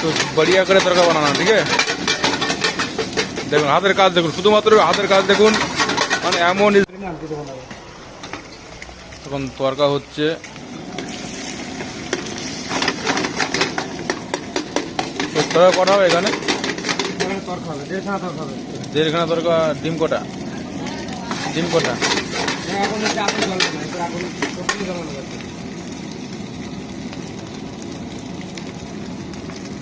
তো বড়িয়া করে তরকা বানানো ঠিক আছে দেখুন হাতের কাজ দেখুন শুধুমাত্র হাতের কাজ দেখুন মানে এমন এখন তরকা হচ্ছে তরকা কটা হবে এখানে দেড়খানা তরকা ডিম কটা ডিম কটা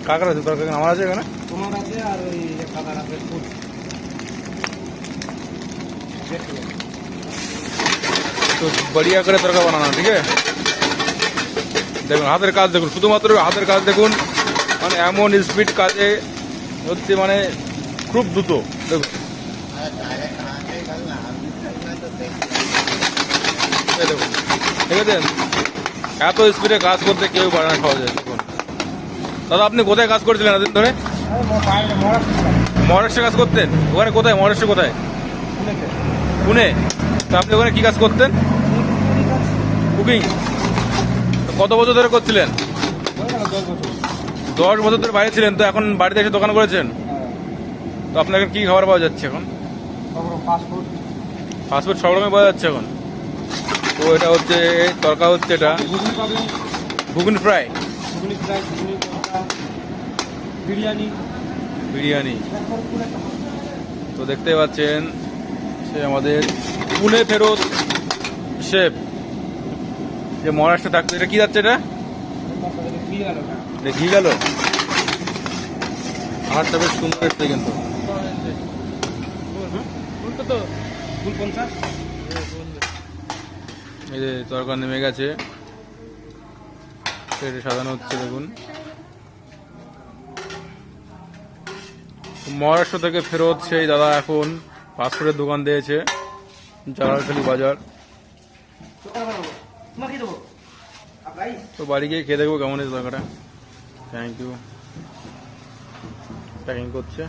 কাকার আছে তরকা আমার আছে এখানে। তোমার আছে আর ওই কাকার আছে তো বড়িয়া করে তরকা বানানো ঠিক আছে? দেখুন হাতের কাজ দেখুন শুধুমাত্র হাতের কাজ দেখুন মানে এমন স্পিড কাজে হচ্ছে মানে খুব দ্রুত দেখুন। দেখুন ঠিক আছে? এত স্পিডে কাজ করতে কেউ পারে না সহজে দেখুন দাদা আপনি কোথায় কাজ করছিলেন এতদিন ধরে? মহারাষ্ট্রে কাজ করতেন? ওখানে কোথায়? মহারাষ্ট্রে কোথায়? পুনে। তা আপনি ওখানে কি কাজ করতেন? কুকিং। কত বছর ধরে করছিলেন? দশ বছর ধরে বাইরে ছিলেন তো এখন বাড়িতে এসে দোকান করেছেন? তো আপনার এখন কি খাবার পাওয়া যাচ্ছে এখন? পাসপোর্ট ফাস্টফুড সব রকমের পাওয়া যাচ্ছে এখন। তো এটা হচ্ছে তরকা হচ্ছে এটা। ঘুগনি ফ্রাই। ঘুগনি ফ্রাই বিরিয়ানি। বিরিয়ানি। তো দেখতে পাচ্ছেন সে আমাদের পুনে ফেরত শেফ। যে মহারাষ্ট্রে থাকতো এটা কি যাচ্ছে এটা? ঘি গেল। আমারটা বেশ সুন্দর এসছে কিন্তু। এই যে তরকার নেমে গেছে। এটা সাজানো হচ্ছে দেখুন। মহারাষ্ট্র থেকে ফেরত সেই দাদা এখন পাসপোর্টের দোকান দিয়েছে, জালালখালি বাজার। তো বাড়ি গিয়ে খেয়ে দেখব কেমন আছে তরকাটা থ্যাংক ইউ প্যাকিং করছে।